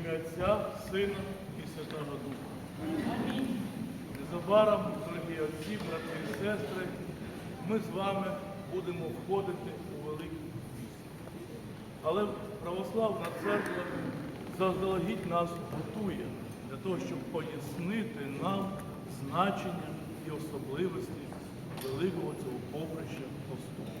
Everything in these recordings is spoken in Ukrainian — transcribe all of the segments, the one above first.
ім'я Отця, Сина і Святого Духа. Незабаром, дорогі отці, брати і сестри, ми з вами будемо входити у Великий Піст. Але православна церква заздалегідь нас готує для того, щоб пояснити нам значення і особливості великого цього поприща посту.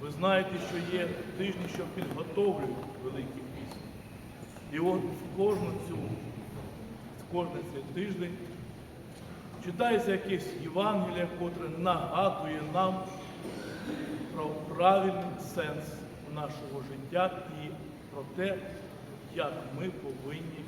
Ви знаєте, що є тижні, що підготовлюють Великий Піст. І от кожну цю, в кожний цей тиждень читається якесь Євангеліє, котре нагадує нам про правильний сенс нашого життя і про те, як ми повинні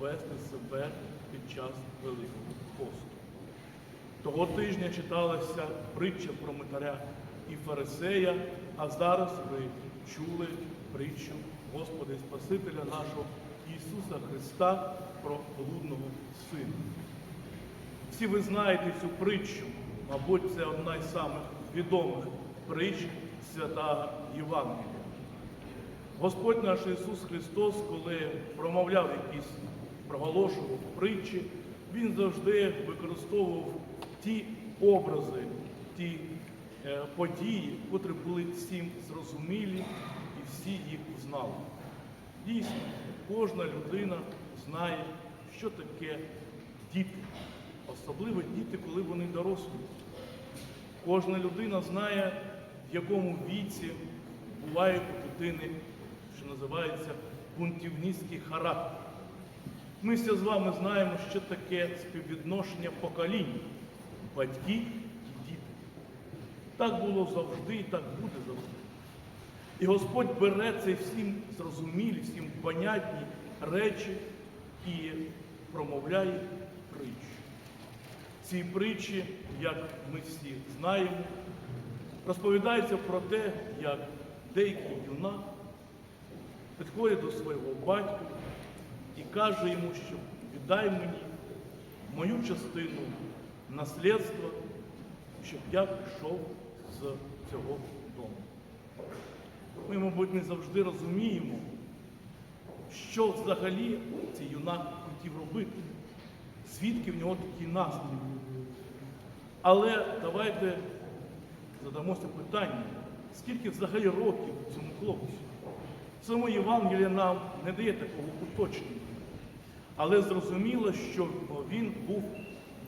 вести себе під час Великого посту. Того тижня читалася притча про митаря і фарисея, а зараз ви чули притчу Господа і Спасителя нашого Ісуса Христа про блудного сина. Всі ви знаєте цю притчу, мабуть, це одна із самих відомих притч свята Євангелія. Господь наш Ісус Христос, коли промовляв якісь, проголошував притчі, Він завжди використовував ті образи, ті е, події, котрі були всім зрозумілі всі їх знали. Дійсно, кожна людина знає, що таке діти, особливо діти, коли вони дорослі. Кожна людина знає, в якому віці буває у що називається бунтівницький характер. Ми всі з вами знаємо, що таке співвідношення поколінь, батьки і діти. Так було завжди і так буде завжди. І Господь бере ці всім зрозумілі, всім понятні речі і промовляє притчу. Ці притчі, як ми всі знаємо, розповідаються про те, як деякий юнак підходить до свого батька і каже йому, що віддай мені мою частину наслідства, щоб я пішов з цього дому. Ми, мабуть, не завжди розуміємо, що взагалі цей юнак хотів робити, звідки в нього такі настрій. Але давайте задамося питанням, скільки взагалі років цьому хлопцю? Саме Євангелія нам не дає такого уточнення. Але зрозуміло, що він був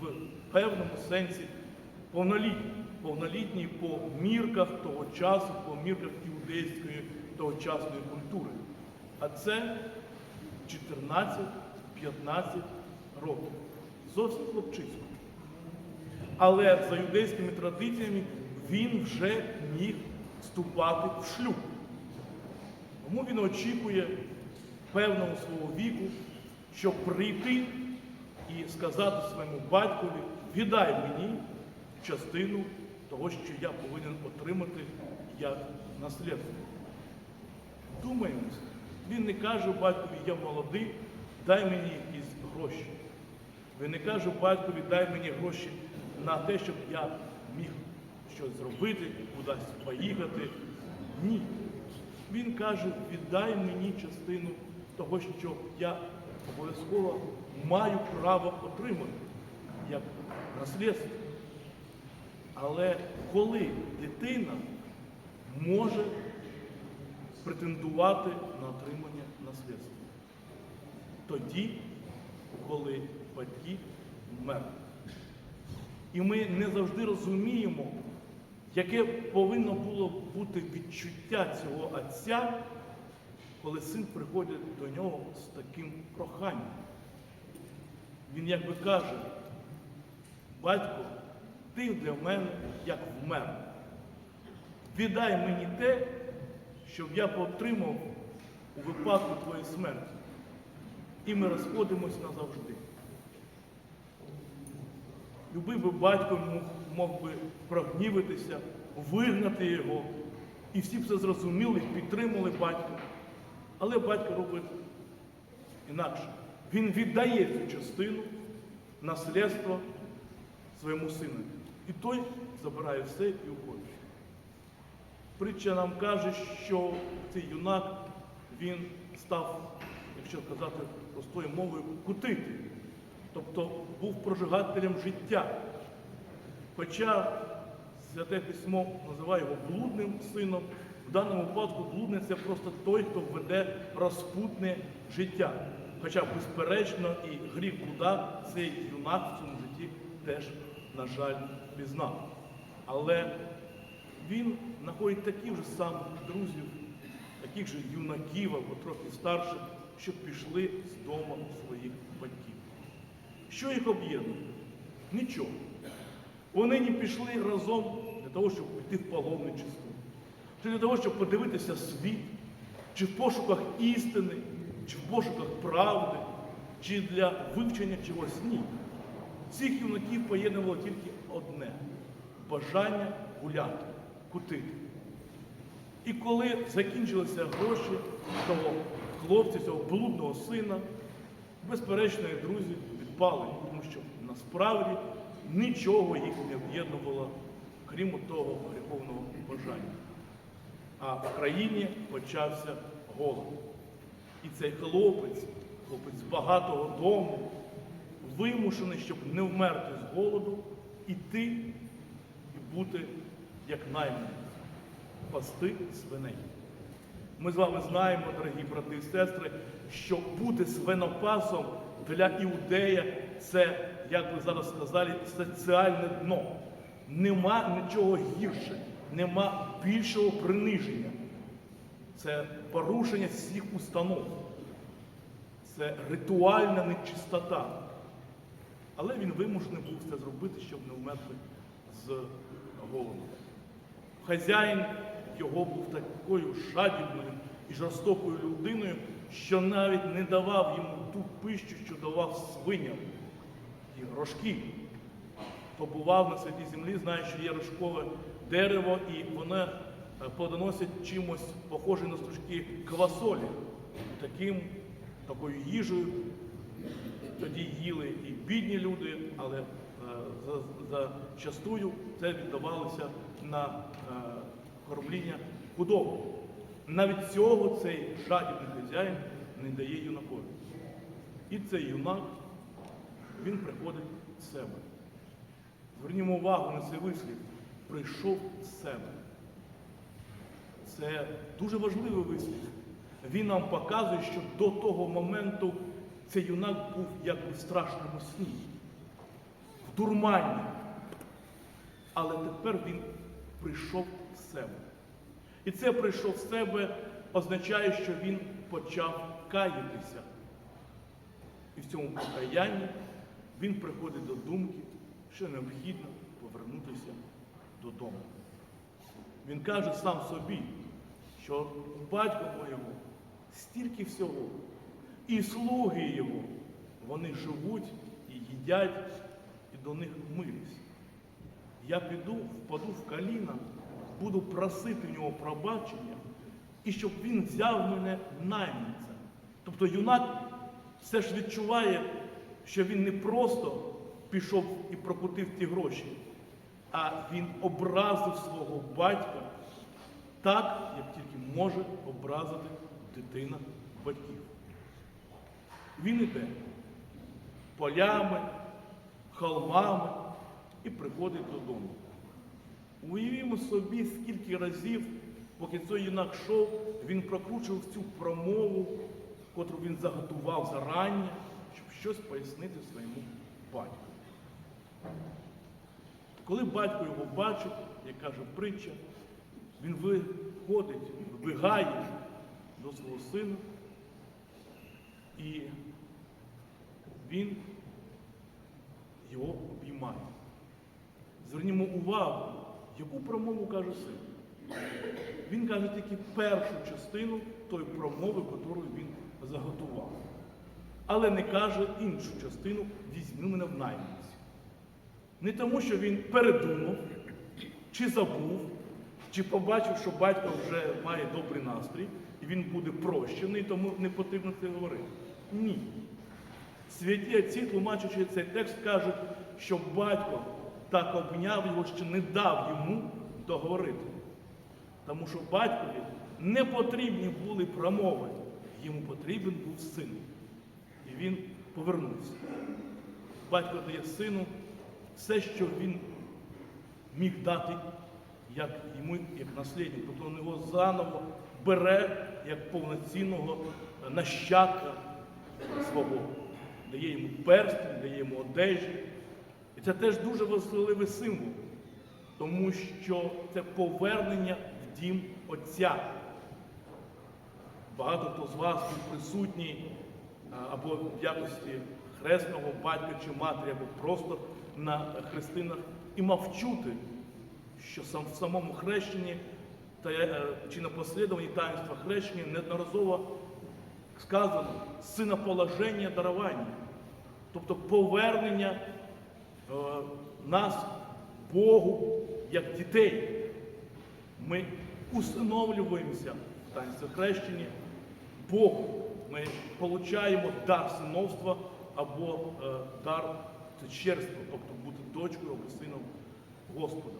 в певному сенсі повнолітній. Повнолітній по мірках того часу, по мірках іудейської тогочасної культури. А це 14-15 років. Зовсім хлопчисько. Але за юдейськими традиціями він вже міг вступати в шлюб. Тому він очікує певного свого віку, щоб прийти і сказати своєму батькові, віддай мені частину того, що я повинен отримати як наслідство. Думаємося, він не каже батькові, я молодий, дай мені якісь гроші. Він не каже батькові, дай мені гроші на те, щоб я міг щось зробити, кудись поїхати. Ні. Він каже, віддай мені частину того, що я обов'язково маю право отримати як наслідство. Але коли дитина може претендувати на отримання наслідства? Тоді, коли батьки вмерли. І ми не завжди розуміємо, яке повинно було бути відчуття цього отця, коли син приходить до нього з таким проханням. Він якби каже, батько, ти для мене як вмер. Віддай мені те, щоб я отримав у випадку твоєї смерті. І ми розходимось назавжди. Любий би батько мог, би прогнівитися, вигнати його, і всі б це зрозуміли, підтримали батька. Але батько робить інакше. Він віддає цю частину наслідства своєму сину. І той забирає все і уходить. Притча нам каже, що цей юнак він став якщо казати простою мовою, кутити. Тобто був прожигателем життя. Хоча Святе Письмо називає його блудним сином, в даному випадку блудний це просто той, хто веде розпутне життя. Хоча, безперечно, і гріх блуда цей юнак в цьому житті теж, на жаль, пізнав. Але він знаходить таких же самих друзів, таких же юнаків або трохи старших, що пішли з дому своїх батьків. Що їх об'єднує? Нічого. Вони не пішли разом для того, щоб піти в паломничество, чи для того, щоб подивитися світ, чи в пошуках істини, чи в пошуках правди, чи для вивчення чогось ні. Цих юнаків поєднувало тільки одне бажання гуляти, кутити. І коли закінчилися гроші того хлопця, цього блудного сина, безперечно, друзі відпали, тому що насправді нічого їх не об'єднувало, крім того гріховного бажання. А в країні почався голод. І цей хлопець, хлопець з багатого дому, вимушений, щоб не вмерти з голоду, іти і бути як найманий, пасти свиней. Ми з вами знаємо, дорогі брати і сестри, що бути свинопасом для іудея це, як ви зараз сказали, соціальне дно. Нема нічого гірше, нема більшого приниження. Це порушення всіх установ. Це ритуальна нечистота. Але він вимушений був це зробити, щоб не вмерти з голоду. Хазяїн його був такою жадібною і жорстокою людиною, що навіть не давав йому ту пищу, що давав свиням і рожки. Хто бував на святій землі, знає, що є рожкове дерево, і воно е, плодоносить чимось похоже на стручки квасолі. Таким, такою їжею тоді їли і бідні люди, але е, за, за частую це віддавалося на е, кормління худоби. Навіть цього цей жадібний хазяїн не дає юнакові. І цей юнак, він приходить в себе. Звернімо увагу на цей вислів. Прийшов з себе. Це дуже важливий вислів. Він нам показує, що до того моменту цей юнак був як у страшному сні, в дурмані. Але тепер він прийшов в себе. І це прийшов в себе означає, що він почав каятися. І в цьому покаянні він приходить до думки, що необхідно повернутися додому. Він каже сам собі, що у батька моєго стільки всього, і слуги його, вони живуть і їдять, і до них милюсь. Я піду, впаду в коліна, буду просити в нього пробачення, і щоб він взяв мене найманцем. Тобто юнак все ж відчуває, що він не просто пішов і прокутив ті гроші, а він образив свого батька так, як тільки може образити дитина батьків. Він іде полями, холмами і приходить додому. Уявімо собі, скільки разів, поки цей юнак йшов, він прокручував цю промову, котру він заготував зарання, щоб щось пояснити своєму батьку. Коли батько його бачить, як каже притча, він виходить, вибігає до свого сина, і він його обіймає. Звернімо увагу, яку промову каже син. Він каже тільки першу частину тої промови, яку він заготував. Але не каже іншу частину візьми мене в найманці. Не тому, що він передумав, чи забув, чи побачив, що батько вже має добрий настрій, і він буде прощений, тому не потрібно це говорити. Ні. Святі отці, тлумачачи цей текст, кажуть, що батько так обняв його, що не дав йому договорити. Тому що батькові не потрібні були промови. йому потрібен був син. І він повернувся. Батько дає сину все, що він міг дати як йому, як наслідник. Тобто він його заново бере як повноцінного нащадка свого. Дає йому перстень, дає йому одежі. І це теж дуже важливий символ, тому що це повернення в дім Отця. Багато хто з вас був присутній або в якості хресного батька чи матері, або просто на хрестинах і мав чути, що в самому хрещенні е, чи на послідуванні таїнства хрещення неодноразово сказано синоположення дарування, тобто повернення е, нас Богу як дітей. Ми усиновлюємося в таїнстві хрещення Богу. Ми отримуємо дар синовства або е, дар черства, тобто бути дочкою або сином Господа.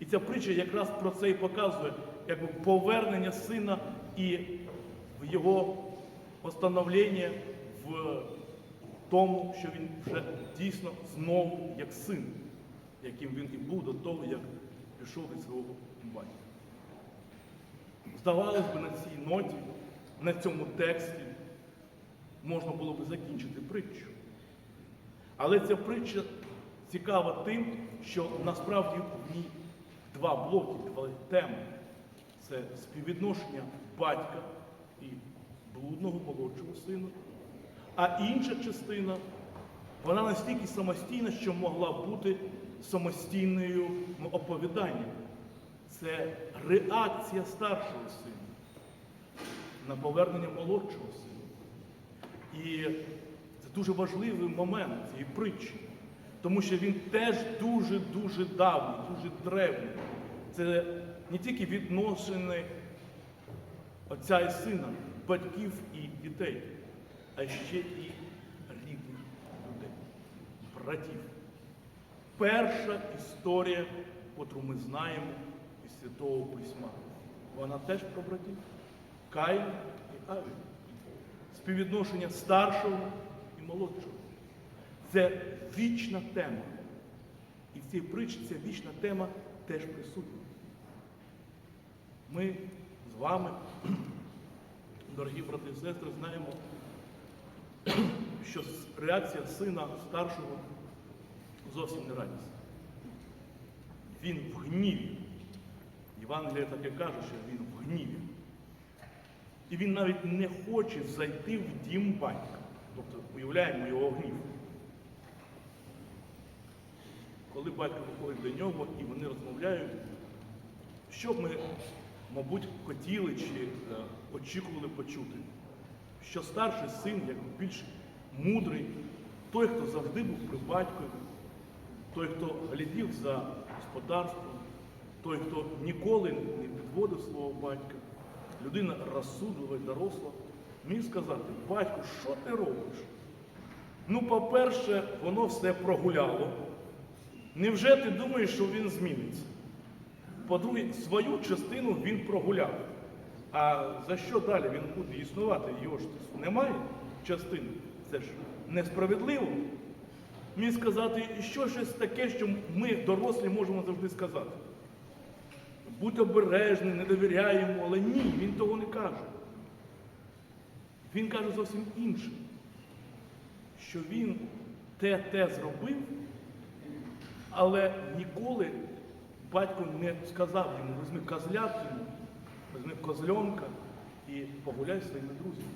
І ця притча якраз про це і показує, якби повернення сина і в його постановлення в тому, що він вже дійсно знову як син, яким він і був до того, як пішов від свого батька. Здавалось би, на цій ноті, на цьому тексті можна було би закінчити притчу. Але ця притча цікава тим, що насправді в ній два блоки, два теми. Це співвідношення батька і блудного молодшого сина. А інша частина, вона настільки самостійна, що могла бути самостійною оповіданням. Це реакція старшого сина на повернення молодшого сина. І це дуже важливий момент цієї притчі, тому що він теж дуже-дуже давній, дуже древній. Це не тільки відносини отця і сина, батьків і дітей, а ще і рідних людей, братів. Перша історія, яку ми знаємо із Святого Письма, вона теж про братів. Каїн і Авіль. Співвідношення старшого і молодшого. Це вічна тема. І в цій притчі ця вічна тема теж присутня. Ми з вами, дорогі брати і сестри, знаємо, що реакція сина старшого зовсім не радісна. Він в гніві. Євангеліє таке каже, що він в гніві. І він навіть не хоче зайти в дім батька. Тобто уявляємо його гнів. Коли батько виходить до нього і вони розмовляють, що б ми, мабуть, хотіли чи е, очікували почути, що старший син, як більш мудрий, той, хто завжди був при батькові, той, хто глядів за господарством, той, хто ніколи не підводив свого батька, людина розсудлива і доросла, міг сказати, батько, що ти робиш? Ну, по-перше, воно все прогуляло. Невже ти думаєш, що він зміниться? По-друге, свою частину він прогуляв. А за що далі він буде існувати? Його ж немає частини. Це ж несправедливо. Міг сказати, що щось таке, що ми, дорослі, можемо завжди сказати. Будь обережний, не довіряємо, але ні, він того не каже. Він каже зовсім інше, що він те те зробив, але ніколи батько не сказав йому, візьми козлятину, візьми козльонка і погуляй зі своїми друзями.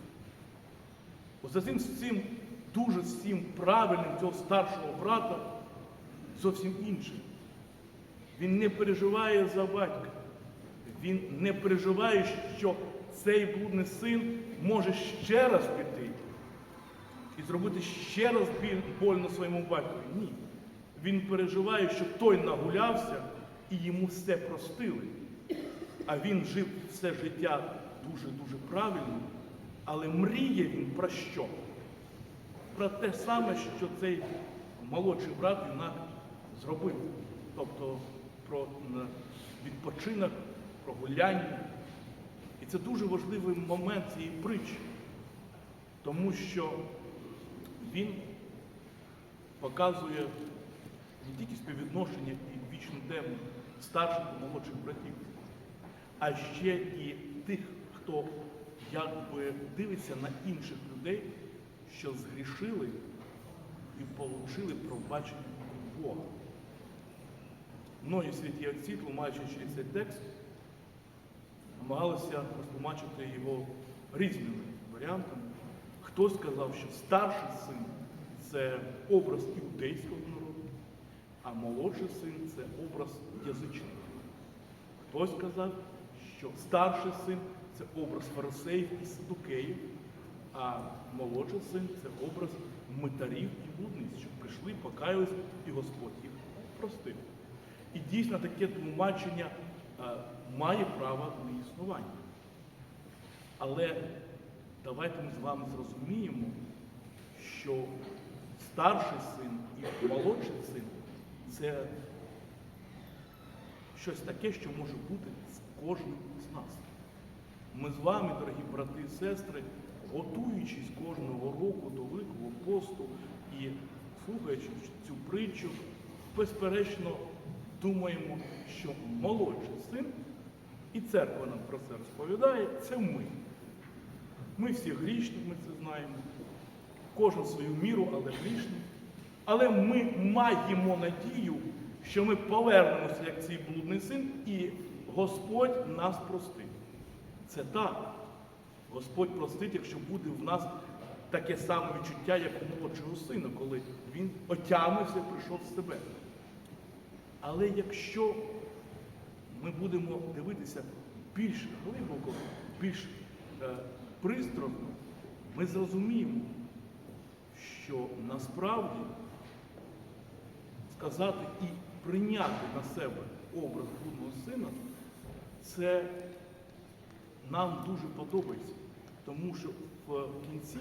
Ось цим, цим дуже цим правильним цього старшого брата зовсім інше. Він не переживає за батька. Він не переживає, що цей блудний син може ще раз піти і зробити ще раз больно своєму батькові. Ні. Він переживає, що той нагулявся і йому все простили. А він жив все життя дуже-дуже правильно, але мріє він про що? Про те саме, що цей молодший брат юнак зробив. Тобто про відпочинок, про гуляння. І це дуже важливий момент цієї притчі. тому що він показує не тільки співвідношення і вічну тему старших і молодших братів, а ще і тих, хто якби дивиться на інших людей, що згрішили і отримали пробачення від Бога. Многі святі отці, тлумачачи цей текст, намагалися розтлумачити його різними варіантами. Хтось сказав, що старший син це образ іудейського а молодший син це образ язичників. Хтось сказав, що старший син це образ фарисеїв і садукеїв, а молодший син це образ митарів і блудниць, що прийшли, покаялись, і Господь їх простив. І дійсно таке тлумачення має право на існування. Але давайте ми з вами зрозуміємо, що старший син і молодший син це щось таке, що може бути з кожним з нас. Ми з вами, дорогі брати і сестри, готуючись кожного року до Великого посту і слухаючи цю притчу, безперечно думаємо, що молодший син, і церква нам про це розповідає, це ми. Ми всі грішні, ми це знаємо. Кожен свою міру, але грішний. Але ми маємо надію, що ми повернемося, як цей блудний син, і Господь нас простить. Це так. Господь простить, якщо буде в нас таке саме відчуття, як у молодшого сина, коли він отямився і прийшов з себе. Але якщо ми будемо дивитися більш глибоко, більш е, пристрасно, ми зрозуміємо, що насправді сказати і прийняти на себе образ блудного сина, це нам дуже подобається. Тому що в кінці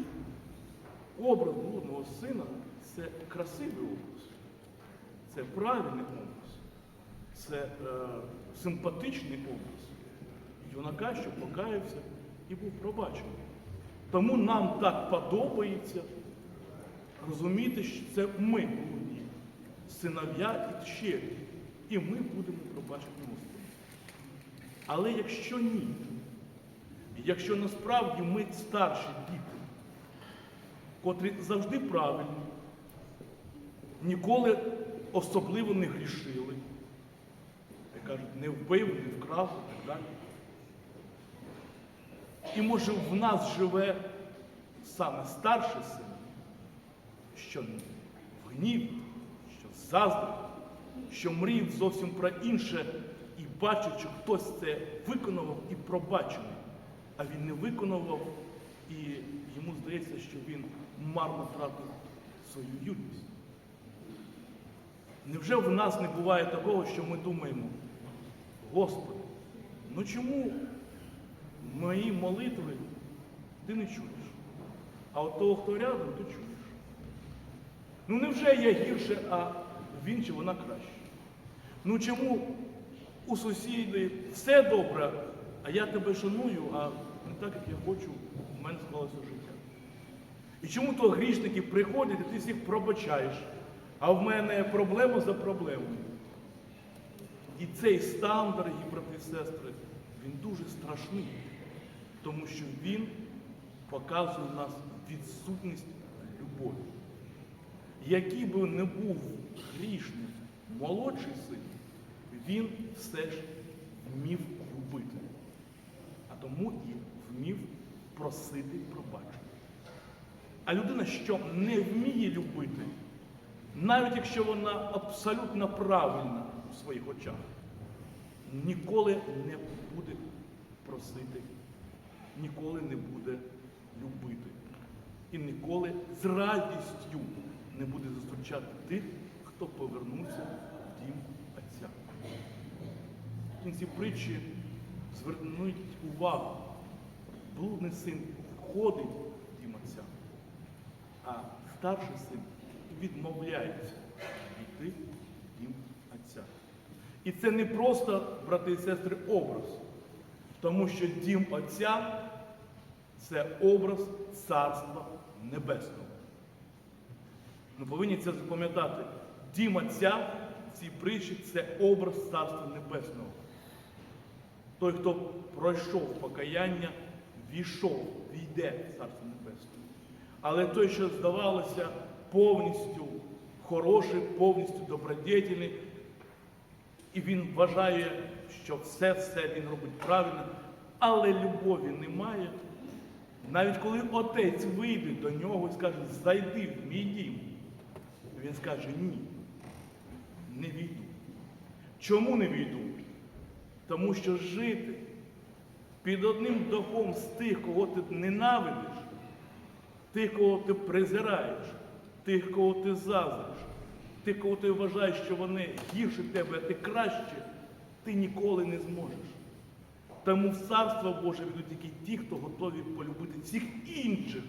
образ блудного сина це красивий образ, це правильний образ, це е, симпатичний образ юнака, що покаявся і був пробачений. Тому нам так подобається розуміти, що це ми синов'я і дщері, і ми будемо пробачені Господу. Але якщо ні, якщо насправді ми старші діти, котрі завжди правильні, ніколи особливо не грішили, як кажуть, не вбив, не вкрав і так далі. І може в нас живе саме старший син, що в гнів, що заздрив, що мріяв зовсім про інше і бачить, що хтось це виконував і пробачений, а він не виконував, і йому здається, що він марно тратив свою юність. Невже в нас не буває такого, що ми думаємо, Господи, ну чому мої молитви ти не чуєш? А от того, хто рядом, ти чуєш. Ну невже я гірше, а він чи вона краще? Ну чому у сусіди все добре, а я тебе шаную, а не так, як я хочу, у мене склалося життя? І чому то грішники приходять, і ти всіх пробачаєш, а в мене проблема за проблемою? І цей стан, дорогі брати і сестри, він дуже страшний, тому що він показує нас відсутність любові. Який би не був грішним молодший син, він все ж вмів любити, а тому і вмів просити пробачення. А людина, що не вміє любити, навіть якщо вона абсолютно правильна у своїх очах, ніколи не буде просити, ніколи не буде любити. І ніколи з радістю не буде зустрічати тих, хто повернувся в дім Отця. В кінці притчі звернуть увагу, блудний син входить в дім Отця, а старший син відмовляється йти в дім Отця. І це не просто, брати і сестри, образ, тому що дім Отця це образ Царства Небесного. Ми повинні це запам'ятати. Дім Отця в цій притчі це образ Царства Небесного. Той, хто пройшов покаяння, війшов, війде в Царство Небесне. Але той, що здавалося повністю хороший, повністю добродетельний, і він вважає, що все все він робить правильно, але любові немає. Навіть коли отець вийде до нього і скаже, зайди в мій дім, він скаже ні, не війду. Чому не війду? Тому що жити під одним дахом з тих, кого ти ненавидиш, тих, кого ти презираєш, тих, кого ти заздриш, тих, кого ти вважаєш, що вони гірше тебе, а ти краще, ти ніколи не зможеш. Тому в Царство Боже йдуть тільки ті, хто готові полюбити всіх інших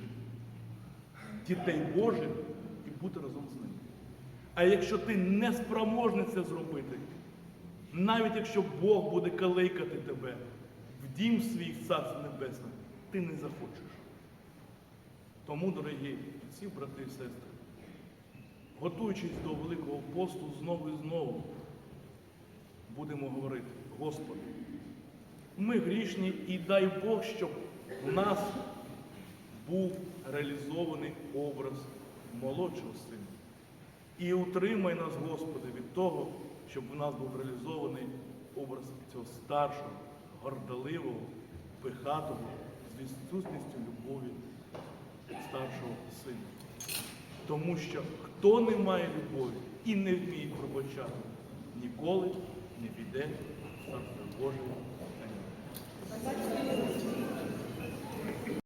дітей Божих і бути разом з ними. А якщо ти не спроможний це зробити, навіть якщо Бог буде калейкати тебе в дім свій в Царство Небесне, ти не захочеш. Тому, дорогі отці, брати і сестри, готуючись до Великого посту, знову і знову будемо говорити, Господи, ми грішні і дай Бог, щоб в нас був реалізований образ молодшого сина. І утримай нас, Господи, від того, щоб у нас був реалізований образ цього старшого, гордоливого, пихатого, з відсутністю любові старшого сина. Тому що хто не має любові і не вміє пробачати, ніколи не піде в Царство Боже. Амінь.